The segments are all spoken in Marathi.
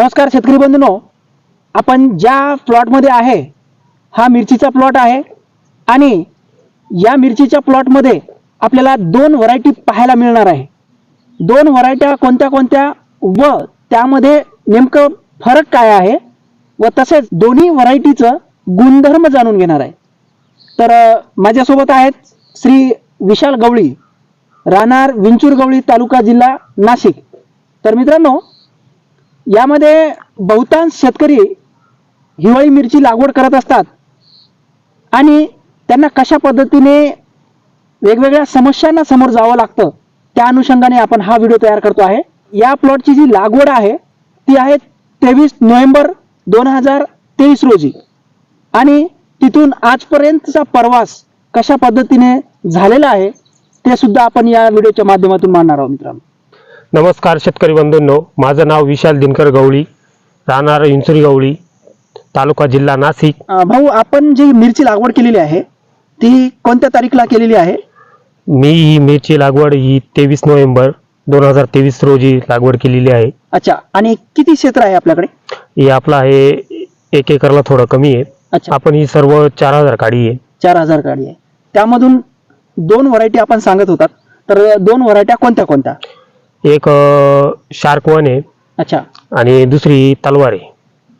नमस्कार शेतकरी बंधूनो आपण ज्या प्लॉटमध्ये आहे हा मिरचीचा प्लॉट आहे आणि या मिरचीच्या प्लॉटमध्ये आपल्याला दोन व्हरायटी पाहायला मिळणार आहे. दोन व्हरायट्या कोणत्या कोणत्या व त्यामध्ये नेमकं फरक काय आहे व तसेच दोन्ही व्हरायटीचं गुणधर्म जाणून घेणार आहे. तर माझ्यासोबत आहेत श्री विशाल गवळी राहणार विंचूर गवळी तालुका जिल्हा नाशिक. तर मित्रांनो यामध्ये बहुतांश शेतकरी हिवाळी मिरची लागवड करत असतात. आणि त्यांना कशा पद्धतीने वेगवेगळ्या समस्यांना समोर जावं लागतं त्या अनुषंगाने आपण हा व्हिडिओ तयार करतो आहे. या प्लॉटची जी लागवड आहे ती आहे तेवीस नोव्हेंबर दोन हजार तेवीस रोजी. आणि तिथून आजपर्यंतचा प्रवास कशा पद्धतीने झालेला आहे ते सुद्धा आपण या व्हिडिओच्या माध्यमातून मांडणार आहोत मित्रांनो. नमस्कार शेतकरी बंधूंनो. माझं नाव विशाल दिनकर गवळी. राहणार इंचुरी गवळी तालुका जिल्हा नाशिक. अं, भाऊ आपण जी मिरची लागवड केलेली आहे ती कोणत्या तारीखला केलेली आहे? मी ही मिरची लागवड ही तेवीस नोव्हेंबर दोन हजार तेवीस रोजी लागवड केलेली आहे. अच्छा आणि किती क्षेत्र आहे आपल्याकडे? ही आपला आहे एक एकरला थोडं कमी आहे. अच्छा. आपण ही सर्व चार हजार काढी आहे. चार हजार गाडी आहे. त्यामधून दोन व्हरायटी आपण सांगत होतात. तर दोन व्हरायट्या कोणत्या कोणत्या? एक शार्क वन आहे. अच्छा. आणि दुसरी तलवार आहे.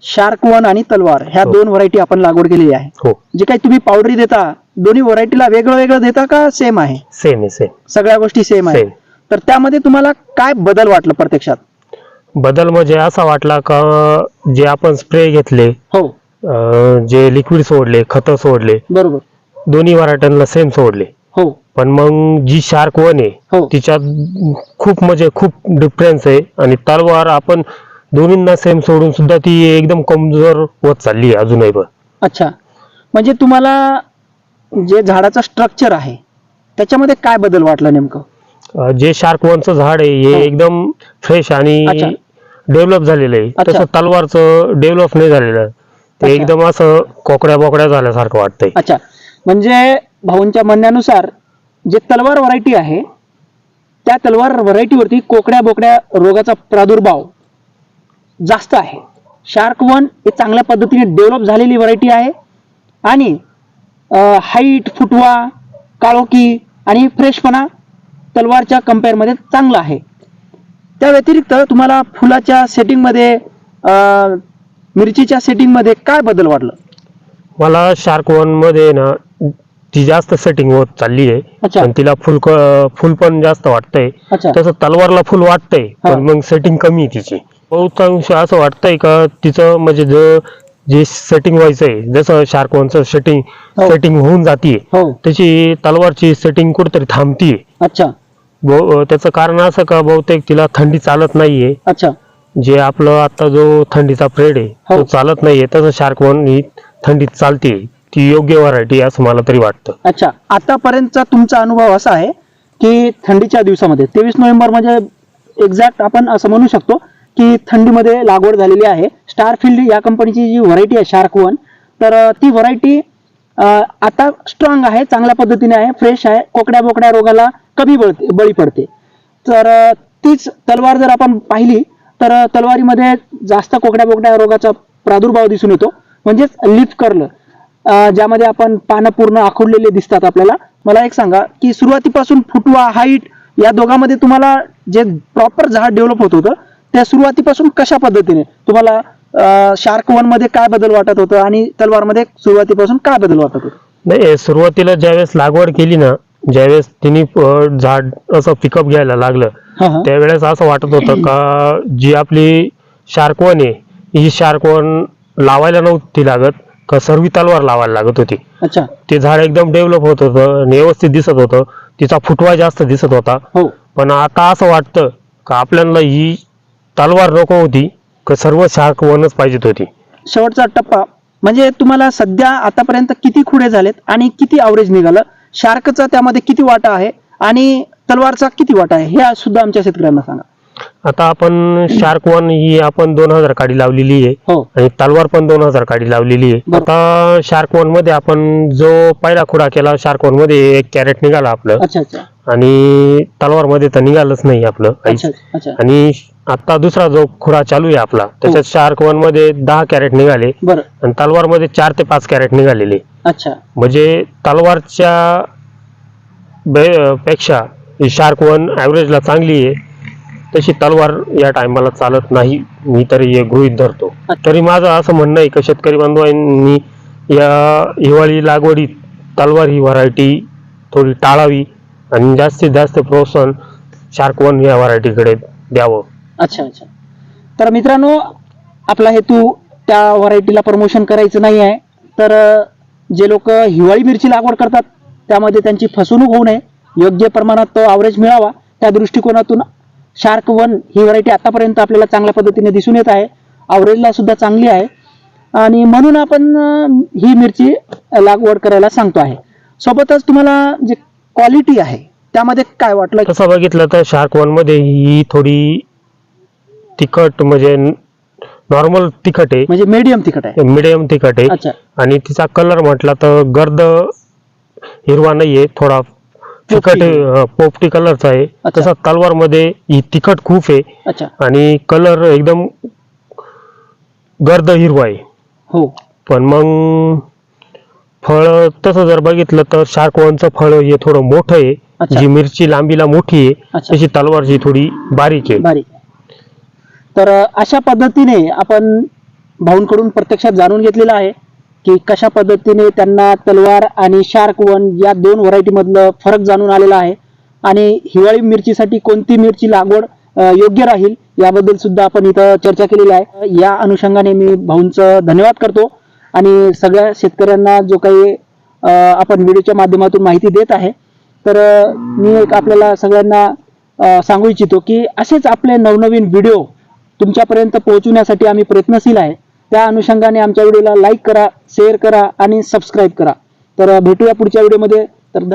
शार्क वन आणि तलवार ह्या हो. दोन व्हरायटी आपण लागवड केलेली आहे. हो. जे काही तुम्ही पावडरी देता दोन्ही व्हरायटीला वेगळं वेगळं देता का सेम आहे? सेम आहे सेम सगळ्या गोष्टी सेम आहे. सेम तर त्यामध्ये तुम्हाला काय बदल वाटलं प्रत्यक्षात? बदल म्हणजे असा वाटला का जे आपण स्प्रे घेतले हो. अं, जे लिक्विड सोडले खतं सोडले बरोबर. दोन्ही व्हरायट्यांना सेम सोडले. हो. पण मग जी शार्क वन आहे हो. तिच्यात खूप म्हणजे खूप डिफरन्स आहे. आणि तलवार आपण दोन्हींना सेम सोडून सुद्धा ती एकदम कमजोर होत चालली आहे अजूनही पण. अच्छा. म्हणजे तुम्हाला जे झाडाचं स्ट्रक्चर आहे त्याच्यामध्ये काय बदल वाटला नेमकं? अं, जे शार्क वनचं झाड आहे हो. हे. एकदम फ्रेश आणि अच्छा. डेव्हलप झालेलं आहे. अच्छा. तसं तलवारचं डेव्हलप नाही झालेलं. ते अच्छा. एकदम असं कोकड्या बोकड्या झाल्यासारखं वाटतंय. अच्छा. म्हणजे भाऊंच्या म्हणण्यानुसार जे तलवार व्हरायटी आहे त्या तलवार व्हरायटीवरती कोकड्या बोकड्या रोगाचा प्रादुर्भाव जास्त आहे. शार्क वन ही चांगल्या पद्धतीने डेव्हलप झालेली व्हरायटी आहे आणि हाईट फुटवा काळोखी आणि फ्रेशपणा तलवारच्या कम्पेअरमध्ये चांगला आहे. त्या व्यतिरिक्त तुम्हाला फुलाच्या सेटिंगमध्ये मिरचीच्या सेटिंगमध्ये काय बदल वाटलं मला शार्क वनमध्ये ना ती जास्त सेटिंग होत चालली आहे. अच्छा. पण तिला फुल क- फुल पण जास्त वाटतंय. अच्छा. तसं तलवारला फुल वाटतंय हा. पण मग सेटिंग कमी आहे तिची. बहुतांश असं वाटतंय का तिचं म्हणजे ज जे सेटिंग व्हायचंय जसं शार्क वनचं सेटिंग हो. सेटिंग होऊन जातीये हो. त्याची तलवारची सेटिंग कुठेतरी थांबतीये. अच्छा. बहु- त्याचं कारण असं का बहुतेक तिला थंडी चालत नाहीये. अच्छा. जे आपलं आता जो थंडीचा प्रेड आहे हो. तो चालत नाहीये. तसं शार्क वन ही थंडीत चालते ती योग्य व्हरायटी असं मला तरी वाटतं. अच्छा. आतापर्यंतचा तुमचा अनुभव असा आहे की थंडीच्या दिवसामध्ये तेवीस नोव्हेंबर म्हणजे एक्झॅक्ट आपण असं म्हणू शकतो की थंडीमध्ये लागवड झालेली आहे. स्टारफिल्ड या कंपनीची जी व्हरायटी आहे शार्क वन तर ती व्हरायटी आता स्ट्रॉंग आहे चांगल्या पद्धतीने आहे फ्रेश आहे कोकड्या बोकड्या रोगाला कमी बळते बळी पडते. तर तीच तलवार जर आपण पाहिली तर तलवारीमध्ये जास्त कोकड्या बोकड्या रोगाचा प्रादुर्भाव दिसून येतो. म्हणजेच लिफ करलं. ज्यामध्ये आपण पानं पूर्ण आखडलेले दिसतात आपल्याला. मला एक सांगा की सुरुवातीपासून फुटवा हाईट या दोघांमध्ये तुम्हाला जे प्रॉपर झाड डेव्हलप होत होतं त्या सुरुवातीपासून कशा पद्धतीने? तुम्हाला शार्क वनमध्ये काय बदल वाटत होतं आणि तलवारमध्ये सुरुवातीपासून काय बदल वाटत होतं? नाही सुरुवातीला ज्यावेळेस लागवड केली ना ज्यावेळेस तिने झाड असं पिकअप घ्यायला लागलं. त्यावेळेस असं वाटत होतं का जी आपली शार्कवन आहे ही शार्कवन लावायला नव्हती लागत. सर्वी तलवार लावायला लागत होती. अच्छा. ते झाड एकदम डेव्हलप होत होतं आणि व्यवस्थित दिसत होतं. तिचा फुटवा जास्त दिसत होता. हो. पण आता असं वाटतं का आपल्याला ही तलवार नको होती का सर्व शार्क वनच पाहिजेत होती. शेवटचा टप्पा. म्हणजे तुम्हाला सध्या आतापर्यंत किती खुडे झालेत आणि किती अवरेज निघालं? शार्कचा त्यामध्ये किती वाटा आहे आणि तलवारचा किती वाटा आहे? हे सुद्धा आमच्या शेतकऱ्यांना सांगा. आता आपण शार्क वन ही आपण दोन हजार काडी लावलेली आहे. हो. आणि तलवार पण दोन हजार काडी लावलेली आहे. बरोबर. आता शार्क वनमध्ये आपण जो पहिला खुडा केला शार्क वनमध्ये एक कॅरेट निघाला आपलं. अच्छा अच्छा. आणि तलवारमध्ये तर निघालच नाही आपलं काहीच. अच्छा अच्छा. आणि आता दुसरा जो खुरा चालू आहे आपला त्याच्यात शार्क वनमध्ये दहा कॅरेट निघाले. बरं. आणि तलवारमध्ये चार ते पाच कॅरेट निघालेले. अच्छा. म्हणजे तलवारच्या बे- पेक्षा शार्क वन ॲव्हरेजला चांगली आहे. तशी तलवार या टायमाला चालत नाही. मी तरी हे गृहीत धरतो. तरी माझं असं म्हणणं आहे की शेतकरी बांधवांनी या हिवाळी लागवडीत तलवार ही व्हरायटी थोडी टाळावी आणि जास्तीत जास्त प्रोत्साहन शार्क वन या व्हरायटीकडे द्यावं. अच्छा अच्छा. तर मित्रांनो आपला हेतू त्या व्हरायटीला प्रमोशन करायचं नाही आहे. तर जे लोक हिवाळी मिरची लागवड करतात त्यामध्ये त्यांची फसवणूक होऊ नये. योग्य प्रमाणात तो आवरेज मिळावा. त्या दृष्टिकोनातून शार्क वन ही व्हरायटी आतापर्यंत आपल्याला चांगल्या पद्धतीने दिसून येत आहे. ॲव्हरेजला सुद्धा चांगली आहे. आणि म्हणून आपण ही मिरची लागवड करायला सांगतो आहे. सोबतच तुम्हाला जे क्वालिटी आहे त्यामध्ये काय वाटलं? तसं बघितलं तर शार्क वनमध्ये ही थोडी तिखट म्हणजे नॉर्मल तिखट आहे. म्हणजे मीडियम तिखट आहे. मिडियम तिखट आहे. आणि तिचा कलर म्हटला तर गर्द हिरवा नाहीये थोडा तिखट आहे, पोपटी कलरचा आहे. अच्छा. तसा तलवारमध्ये ही तिखट खूप आहे. अच्छा. आणि कलर एकदम गर्द हिरवा आहे. हो. पण मग फळ तसं जर बघितलं तर शार्क वनचं फळ हे थोडं मोठं आहे. अच्छा. जी मिरची लांबीला मोठी आहे. अच्छा. तशी तलवारची थोडी बारीक आहे. बारीक. तर अशा पद्धतीने आपण भाऊंकडून प्रत्यक्षात जाणून घेतलेलं आहे. की कशा पद्धतीने त्यांना तलवार आणि शार्क वन या दोन व्हरायटीमधलं फरक जाणून आलेला आहे. आणि हिवाळी मिरचीसाठी कोणती मिरची लागवड योग्य राहील याबद्दल सुद्धा आपण इथं चर्चा केलेली आहे. या अनुषंगाने मी भाऊंचं धन्यवाद करतो. आणि सगळ्या शेतकऱ्यांना जो काही आपण व्हिडिओच्या माध्यमातून माहिती देत आहे. तर मी एक आपल्याला सगळ्यांना सांगू इच्छितो की असेच आपले नवनवीन व्हिडिओ तुमच्यापर्यंत पोहोचवण्यासाठी आम्ही प्रयत्नशील आहे. त्या अनुषंगाने आमच्या व्हिडिओला लाईक करा शेअर करा आणि सबस्क्राईब करा. तर भेटूया पुढच्या व्हिडिओमध्ये.